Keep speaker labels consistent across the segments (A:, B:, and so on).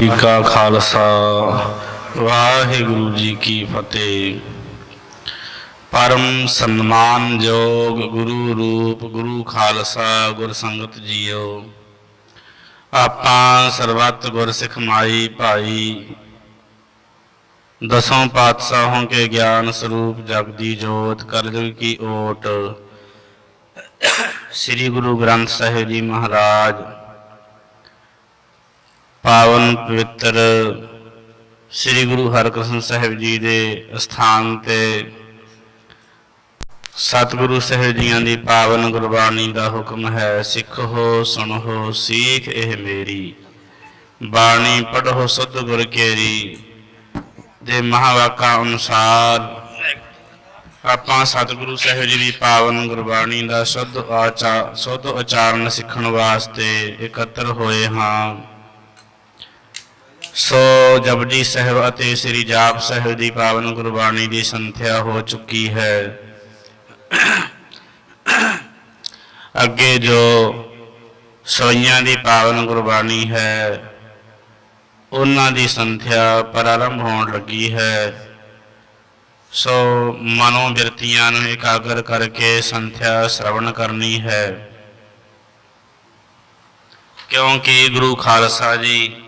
A: ਜੀ ਕਾ ਖਾਲਸਾ, ਵਾਹਿਗੁਰੂ ਜੀ ਕੀ ਫਤਿਹ। ਪਰਮ ਸਨਮਾਨ ਸਨਮਾਨਯੋਗ ਗੁਰੂ ਰੂਪ ਗੁਰੂ ਖਾਲਸਾ ਗੁਰ ਸੰਗਤ ਜੀਓ। ਆਪਾਂ ਸਰਬੱਤ ਗੁਰ ਸਿੱਖ ਮਾਈ ਭਾਈ, ਦਸੋਂ ਪਾਤਸ਼ਾहों ਕੇ ਗਿਆਨ ਸਰੂਪ ਜਗਦੀ ਜੋਤ ਕਰਜਲ ਕੀ ਓਟ। ਸ੍ਰੀ ਗੁਰੂ ਗ੍ਰੰਥ ਸਾਹਿਬ ਜੀ ਮਹਾਰਾਜ ਪਾਵਨ ਪਵਿੱਤਰ ਸ੍ਰੀ ਗੁਰੂ ਹਰਕ੍ਰਿਸ਼ਨ ਸਾਹਿਬ ਜੀ ਦੇ ਅਸਥਾਨ ਤੇ ਸਤਿਗੁਰੂ ਸਾਹਿਬ ਜੀਆਂ ਦੀ ਪਾਵਨ ਗੁਰਬਾਣੀ ਦਾ ਹੁਕਮ ਹੈ, ਸਿੱਖੋ, ਸੁਣੋ, ਸੀਖ ਇਹ ਮੇਰੀ। ਬਾਣੀ ਪੜ੍ਹੋ ਸੁਧ ਗੁਰ ਕੇਰੀ ਦੇ ਮਹਾਵਾਕਾ ਅਨੁਸਾਰ ਆਪਾਂ ਸਤਿਗੁਰੂ ਸਾਹਿਬ ਜੀ ਦੀ ਪਾਵਨ ਗੁਰਬਾਣੀ ਦਾ ਸ਼ੁੱਧ ਆਚਾ, ਸ਼ੁੱਧ ਉਚਾਰਨ ਸਿੱਖਣ ਵਾਸਤੇ ਇਕੱਤਰ ਹੋਏ ਹਾਂ। ਸੋ ਜਪਜੀ ਸਾਹਿਬ ਅਤੇ ਸ੍ਰੀ ਜਾਪ ਸਾਹਿਬ ਦੀ ਪਾਵਨ ਗੁਰਬਾਣੀ ਦੀ ਸੰਥਿਆ ਹੋ ਚੁੱਕੀ ਹੈ। ਅੱਗੇ ਜੋ ਸੋਈਆਂ ਦੀ ਪਾਵਨ ਗੁਰਬਾਣੀ ਹੈ, ਉਹਨਾਂ ਦੀ ਸੰਥਿਆ ਪ੍ਰਾਰੰਭ ਹੋਣ ਲੱਗੀ ਹੈ। ਸੋ ਮਨੋ ਬਿਰਤੀਆਂ ਨੂੰ ਇਕਾਗਰ ਕਰਕੇ ਸੰਥਿਆ ਸ਼ਰਵਣ ਕਰਨੀ ਹੈ। ਕਿਉਂਕਿ ਗੁਰੂ ਖਾਲਸਾ ਜੀ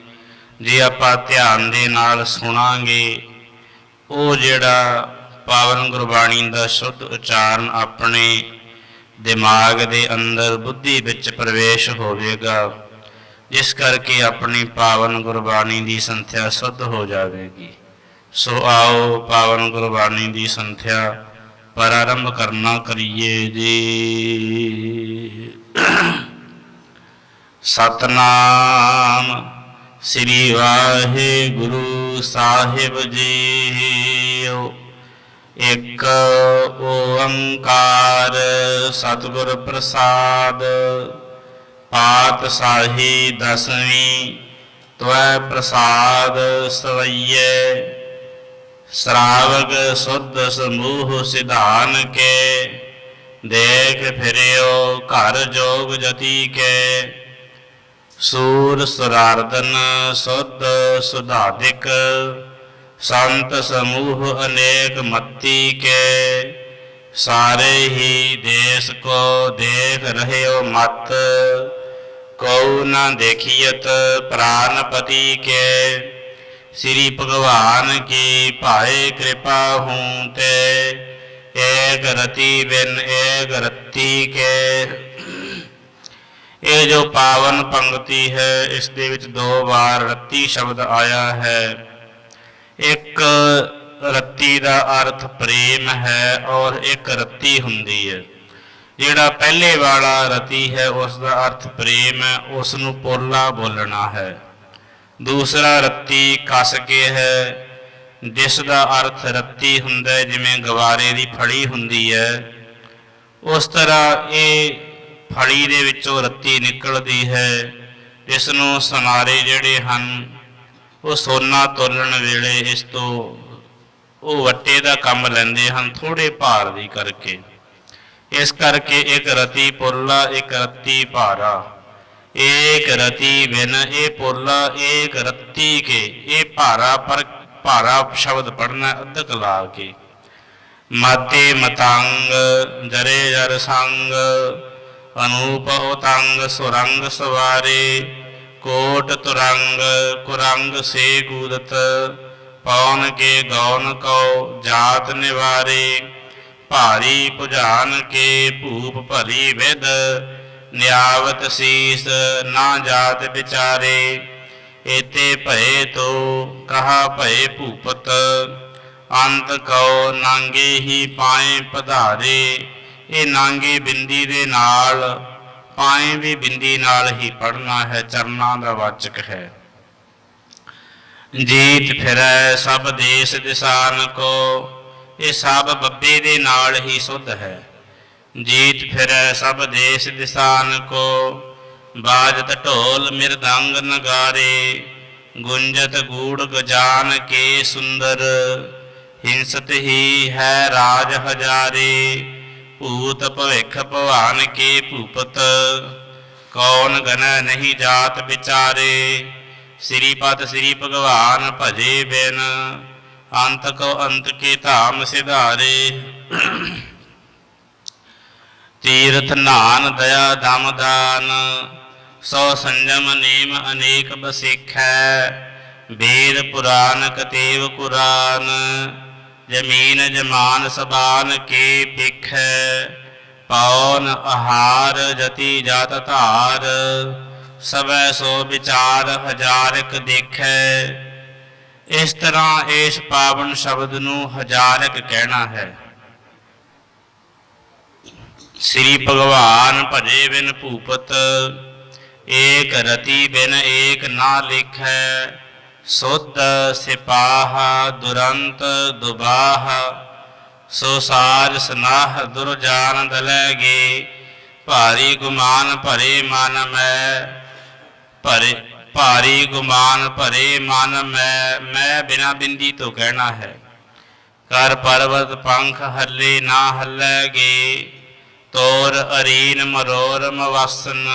A: ਜੇ ਆਪਾਂ ਧਿਆਨ ਦੇ ਨਾਲ ਸੁਣਾਂਗੇ, ਉਹ ਜਿਹੜਾ ਪਾਵਨ ਗੁਰਬਾਣੀ ਦਾ ਸ਼ੁੱਧ ਉਚਾਰਨ ਆਪਣੇ ਦਿਮਾਗ ਦੇ ਅੰਦਰ ਬੁੱਧੀ ਵਿੱਚ ਪ੍ਰਵੇਸ਼ ਹੋਵੇਗਾ, ਜਿਸ ਕਰਕੇ ਆਪਣੀ ਪਾਵਨ ਗੁਰਬਾਣੀ ਦੀ ਸੰਥਿਆ ਸ਼ੁੱਧ ਹੋ ਜਾਵੇਗੀ। ਸੋ ਆਓ ਪਾਵਨ ਗੁਰਬਾਣੀ ਦੀ ਸੰਥਿਆ ਪ੍ਰਾਰੰਭ ਕਰਨਾ ਕਰੀਏ ਜੀ। ਸਤਨਾਮ। ਸ੍ਰੀ ਵਾਹਿਗੁਰੂ ਸਾਹਿਬ ਜੀਓ। ਇੱਕ ਓੰਕਾਰ ਸਤਿਗੁਰ ਪ੍ਰਸਾਦ ਪਾਤਸ਼ਾਹੀ ਦਸਵੀਂ, ਤਵੈ ਪ੍ਰਸਾਦ ਸਵਈਏ। ਸ਼ਰਾਵਕ ਸੁਧ ਸਮੂਹ ਸਿਧਾਨ ਕੇ, ਦੇਖ ਫਿਰਿਓ ਘਰ ਜੋਗ ਜਤੀ ਕੇ। ਸੂਰ ਸੁਰਾਰਦਨ ਸੁਧ ਸੁਧਾਦਿਕ, ਸੰਤ ਸਮੂਹ ਅਨੇਕ ਮੱਤੀ ਕੇ, ਸਾਰੇ ਹੀ ਦੇਸ ਕੋ ਦੇਖ ਰਹਿਓ ਮਤ, ਕਉ ਨਾ ਦੇਖੀਅਤ ਪ੍ਰਾਨਪਤੀ ਕੇ, ਸ੍ਰੀ ਭਗਵਾਨ ਕੀ ਭਾਏ ਕਿਰਪਾ ਹੂੰ ਤੇ, ਏਕ ਰਤੀ ਬਿਨ ਏਕ ਰਤੀ ਕੇ। ਇਹ ਜੋ ਪਾਵਨ ਪੰਕਤੀ ਹੈ, ਇਸ ਦੇ ਵਿੱਚ ਦੋ ਵਾਰ ਰੱਤੀ ਸ਼ਬਦ ਆਇਆ ਹੈ। ਇੱਕ ਰੱਤੀ ਦਾ ਅਰਥ ਪ੍ਰੇਮ ਹੈ ਔਰ ਇੱਕ ਰੱਤੀ ਹੁੰਦੀ ਹੈ। ਜਿਹੜਾ ਪਹਿਲੇ ਵਾਲਾ ਰਤੀ ਹੈ, ਉਸ ਦਾ ਅਰਥ ਪ੍ਰੇਮ ਹੈ, ਉਸ ਨੂੰ ਪੋਲਾ ਬੋਲਣਾ ਹੈ। ਦੂਸਰਾ ਰੱਤੀ ਕਸ ਕੇ ਹੈ, ਜਿਸ ਦਾ ਅਰਥ ਰੱਤੀ ਹੁੰਦਾ ਹੈ, ਜਿਵੇਂ ਗਵਾਰੇ ਦੀ ਫੜੀ ਹੁੰਦੀ ਹੈ। ਉਸ ਤਰ੍ਹਾਂ ਇਹ ਫਲੀ ਦੇ ਵਿੱਚੋਂ ਰੱਤੀ ਨਿਕਲਦੀ ਹੈ ਇਸ ਨੂੰ ਸਨਾਰੇ ਜਿਹੜੇ ਹਨ, ਉਹ ਸੋਨਾ ਤੋਲਣ ਵੇਲੇ ਇਸ ਤੋਂ ਉਹ ਵੱਟੇ ਦਾ ਕੰਮ ਲੈਂਦੇ ਹਨ ਥੋੜੇ ਭਾਰ ਦੀ ਕਰਕੇ। ਇਸ ਕਰਕੇ ਇੱਕ ਰਤੀ ਪੁੱਲਾ, ਇੱਕ ਰਤੀ ਭਾਰਾ। ਏਕ ਰਤੀ ਬਿਨ, ਇਹ ਪੁੱਲਾ, ਏਕ ਰਤੀ ਕੇ। ਇਹ ਭਾਰਾ ਪਰ ਭਾਰਾ ਸ਼ਬਦ ਪੜਨਾ ਅਧਕ ਲਾ ਕੇ। ਮਾਤੇ ਮਤੰਗ, ਜਰੇ ਜਰ ਸੰਗ ਅਨੂਪ ਉਤੰਗ ਸੁਰੰਗ ਸਵਾਰੇ ਕੋਟ ਤੁਰੰਗ ਕੁਰੰਗ ਸੇ ਗੂਦਤ ਪੌਨ ਕੇ ਗੌਨ ਕਉ ਜਾਤ ਨਿਵਾਰੇ ਭਾਰੀ ਭੁਜਾਨ ਕੇ ਭੂਪ ਭਰੀ ਵਿਦ ਨਿਆਵਤ ਸੀਸ ਨਾ ਜਾਤ ਵਿਚਾਰੇ ਏਤੇ ਭਏ ਤੋ ਕਹਾ ਭਏ ਭੂਪਤ ਅੰਤ ਕਉ ਨਾਂਗੇ ਹੀ ਪਾਏ ਪਧਾਰੇ ਇਹ ਨਾਂਗੇ ਬਿੰਦੀ ਦੇ ਨਾਲ ਪਾਏ ਵੀ ਬਿੰਦੀ ਨਾਲ ਹੀ ਪੜਨਾ ਹੈ, ਚਰਨਾਂ ਦਾ ਵਾਚਕ ਹੈ। ਜੀਤ ਫਿਰੈ ਸਭ ਦੇਸ ਦਿਸਾਨ ਕੋ, ਇਹ ਸਭ ਬੱਬੇ ਦੇ ਨਾਲ ਹੀ ਸੁਧ ਹੈ। ਜੀਤ ਫਿਰੈ ਸਭ ਦੇਸ ਦਿਸਾਨ ਕੋ, ਬਾਜਤ ਢੋਲ ਮਿਰਦੰਗ ਨਗਾਰੇ, ਗੁੰਜਤ ਗੂੜ ਗਜਾਨ ਕੇ ਸੁੰਦਰ, ਹਿੰਸਤ ਹੀ ਹੈ ਰਾਜ ਹਜਾਰੇ। ਭੂਤ ਭਵਿਖ ਭਵਾਨ ਕੇ ਭੂਪਤ, ਕੌਣ ਗਨ ਨਹੀਂ ਜਾਤ ਵਿਚਾਰੇ? ਸ੍ਰੀ ਪਤ ਸ੍ਰੀ ਭਗਵਾਨ ਭਜੇ ਬਿਨ, ਅੰਤ ਕੋ ਅੰਤ ਕੇ ਧਾਮ ਸਿਧਾਰੇ? ਤੀਰਥ ਨਾਨ ਦਇਆ ਦਮ ਦਾਨ, ਸੋ ਸੰਜਮ ਨੇਮ ਅਨੇਕ ਬਸਿਖੈ, ਵੇਦ ਪੁਰਾਨ ਕਤੇਵ ਕੁਰਾਨ। ਜਮੀਨ ਜਮਾਨ ਸਬਾਨ ਕੇ ਪਿਖੈ ਪੌਨ ਆਹਾਰ ਜਤੀ ਜਾਤ ਧਾਰ ਸਭੈ ਸੋ ਵਿਚਾਰ ਹਜ਼ਾਰਕ ਦੇਖੈ। ਇਸ ਤਰ੍ਹਾਂ ਇਸ ਪਾਵਨ ਸ਼ਬਦ ਨੂੰ ਹਜ਼ਾਰਕ ਕਹਿਣਾ ਹੈ। ਸ੍ਰੀ ਭਗਵਾਨ ਭਜੇ ਬਿਨ ਭੂਪਤ, ਏਕ ਰਤੀ ਬਿਨ ਏਕ ਨਾ ਲਿਖੈ। ਸੁਧ ਸਿਪਾਹ ਦੁਰੰਤ ਦੁਬਾਹ ਸੁਸਾਜ ਸਨਾਹ ਦੁਰਜਾਨ ਦਲੈਗੇ, ਭਾਰੀ ਗੁਮਾਨ ਭਰੇ ਮਨ ਮੈਂ, ਭਰੇ, ਭਾਰੀ ਗੁਮਾਨ ਭਰੇ ਮਨ ਮੈਂ ਮੈਂ ਬਿਨਾ ਬਿੰਦੀ ਤੋਂ ਕਹਿਣਾ ਹੈ। ਕਰ ਪਰਵਤ ਪੰਖ ਹੱਲੇ ਨਾ ਹੱਲੈਗੇ, ਤੋਰ ਅਰੀਨ ਮਰੋਰ ਮਵਸਨ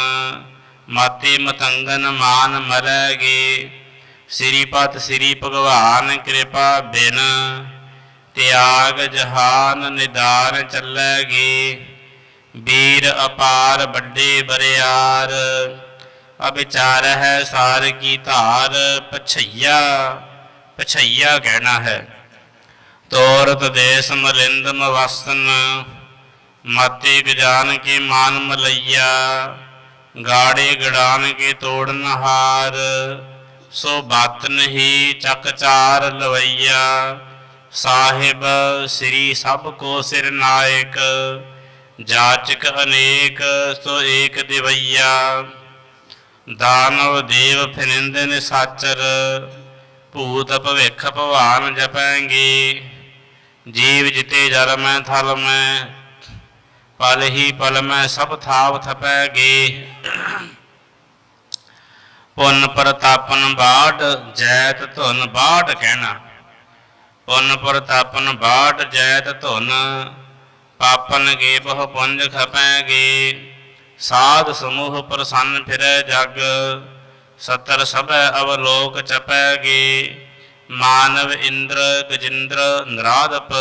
A: ਮਾਤੇ ਮਤੰਗਨ ਮਾਨ ਮਰੈਗੇ। ਸ੍ਰੀ ਪਤ ਸ੍ਰੀ ਭਗਵਾਨ ਕਿਰਪਾ ਬਿਨ ਤਿਆਗ ਜਹਾਨ ਨਿਦਾਨ ਚੱਲੈਗੇ ਵੀਰ ਅਪਾਰ ਵੱਡੇ ਬਰਿਆਰ ਅਬਿਚਾਰ ਹੈ ਸਾਰ ਕੀ ਧਾਰ, ਪਛਈਆ ਪਛਈਆ ਕਹਿਣਾ ਹੈ। ਤੋਰਤ ਦੇਸ ਮਲਿੰਦ ਮਵਸਨ ਮਾਤੇ ਗਜਾਨ ਕੇ ਮਾਨ ਮਲਈਆ, ਗਾੜੇ ਗੜਾਨ ਕੇ ਤੋੜਨ ਹਾਰ। ਸੋ ਬਾਤ ਨਹੀਂ ਚੱਕ ਚਾਰ ਲਵਈਆ। ਸਾਹਿਬ ਸ੍ਰੀ ਸਭ ਕੋ ਸਿਰ ਨਾਇਕ, ਜਾਚਕ ਅਨੇਕ ਸੋ ਏਕ ਦਿਵਈਆ। ਦਾਨਵ ਦੇਵ ਫਿਰਿੰਦਨ ਸਾਚਰ ਭੂਤ ਭਵਿਖ ਭਵਾਨ ਜਪਾਂਗੇ। ਜੀਵ ਜਿਤੇ ਜਰਮੈਂ ਥਲ ਮੈਂ, ਪਲ ਹੀ ਪਲ ਮੈਂ ਸਭ ਥਾਵ ਥਪੈਗੇ। ਪੁੰਨ ਪ੍ਰਤਾਪਨ ਬਾਟ ਜੈਤ ਧੁਨ ਬਾਟ ਕਹਿਣਾ। ਪੁੰਨ ਪ੍ਰਤਾਪਨ ਬਾਟ ਜੈਤ ਧੁਨ, ਪਾਪਨ ਗੇ ਬਹੁ ਪੁੰਜ ਖਪੈ ਗੇ। ਸਾਧ ਸਮੂਹ ਪ੍ਰਸੰਨ ਫਿਰੈ ਜਗ, ਸਤਰ ਸਭੈ ਅਵਲੋਕ ਚਪੈ ਗੇ। ਮਾਨਵ ਇੰਦਰ ਗਜਿੰਦਰ ਨਰਾਦਪ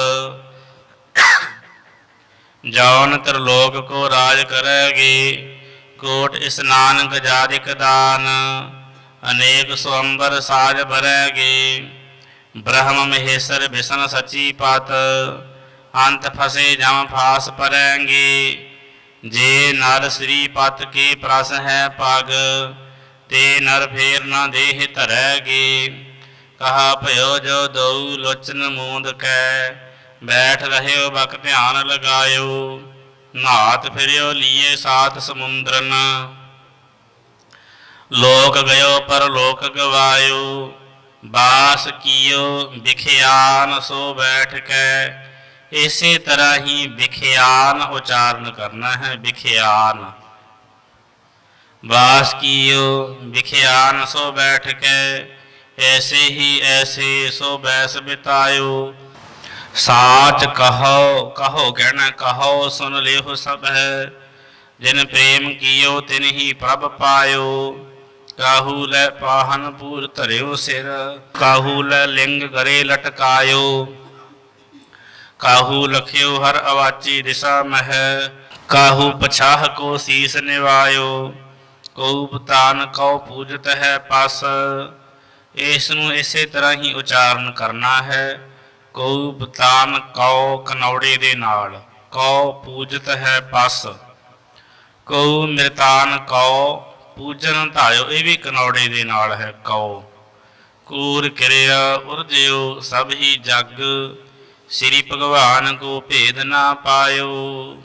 A: ਜੌਨ ਤਰਲੋਕ ਕੋ ਰਾਜ ਕਰੈਗੇ ਕੋਟ ਇਸਨਾਨ ਗਜਾਰਿਕ ਦਾਨ, ਅਨੇਕ ਸੁਅੰਬਰ ਸਾਜ ਭਰੈਗੇ ਬ੍ਰਹਮ ਮਹੇਸ਼ਰ ਵਿਸ਼ਨ ਸਚੀ ਪਤ, ਅੰਤ ਫਸੇ ਜਮ ਫਾਸ ਪਰੈਂਗੇ ਜੇ ਨਰ ਸ੍ਰੀ ਪਤ ਕੇ ਪ੍ਰਸ ਹੈ ਪਗ, ਤੇ ਨਰ ਫੇਰ ਨਾ ਦੇਹ ਧਰੈਗੇ ਕਹਾ ਭਇਓ ਜੋ ਦਉ ਲੋਚਨ ਮੂੰਦ ਕੈ, ਬੈਠ ਰਹਿਓ ਬਕ ਧਿਆਨ ਲਗਾਇਓ। ਨਾਤ ਫਿਰਿਓ ਲੀਏ ਸਾਤ ਸਮੁੰਦਰਨ। ਲੋਕ ਗਇਓ ਪਰ ਲੋਕ ਗਵਾਇਓ, ਬਾਸ ਕੀਓ ਵਿਖਿਆਨ ਸੋ ਬੈਠ ਕੇ ਇਸੇ ਤਰ੍ਹਾਂ ਹੀ ਵਿਖਿਆਨ ਉਚਾਰਨ ਕਰਨਾ ਹੈ ਵਿਖਿਆਨ ਬਾਸ ਕੀਓ ਵਿਖਿਆਨ ਸੋ ਬੈਠ ਕੇ ਐਸੇ ਹੀ ਐਸੇ ਸੋ ਬੈਸ ਬਿਤਾਇਓ। ਸਾਚ ਕਹੋ ਕਹੋ, ਕਹਿਣਾ ਕਹੋ ਸੁਨ ਲਿਓ ਸਭ ਹੈ। ਜਿਨ ਪ੍ਰੇਮ ਕੀਓ, ਤਿਨ ਹੀ ਪ੍ਰਭ ਪਾਇਓ। ਕਾਹੂ ਲੈ ਪਾਹਨ ਪੂਰ ਧਰਿਓ ਸਿਰ, ਕਾਹੂ ਲੈ ਲਿੰਗ ਕਰੇ ਲਟਕਾਇਓ। ਕਾਹੂ ਲਖਿਓ ਹਰ ਅਵਾਚੀ ਦਿਸ਼ਾ ਮਹਿ, ਕਾਹੂ ਪਛਾਹ ਕੋ ਸੀਸ ਨਿਵਾਇਓ। ਕਉ ਬਤਾਨ ਕਉ ਪੂਜਤ ਹੈ ਪਸ, ਇਸ ਨੂੰ ਇਸੇ ਤਰ੍ਹਾਂ ਹੀ ਉਚਾਰਨ ਕਰਨਾ ਹੈ। ਕਉ ਬਤਾਨ ਕਉ ਕਨੌੜੇ ਦੇ ਨਾਲ, ਕਉ ਪੂਜਤ ਹੈ ਪਸ। ਕਉ ਮਿਰਤਾਨ ਕਉ, ਪੂਜਨ ਧਾਇਓ, ਇਹ ਵੀ ਕਨੌੜੇ ਦੇ ਨਾਲ ਹੈ ਕਉ। ਕੂਰ ਕਿਰਿਆ ਉਰਜਿਓ, ਸਭ ਹੀ ਜਗ, ਸ੍ਰੀ ਭਗਵਾਨ ਕੋ ਭੇਦ ਨਾ ਪਾਇਓ।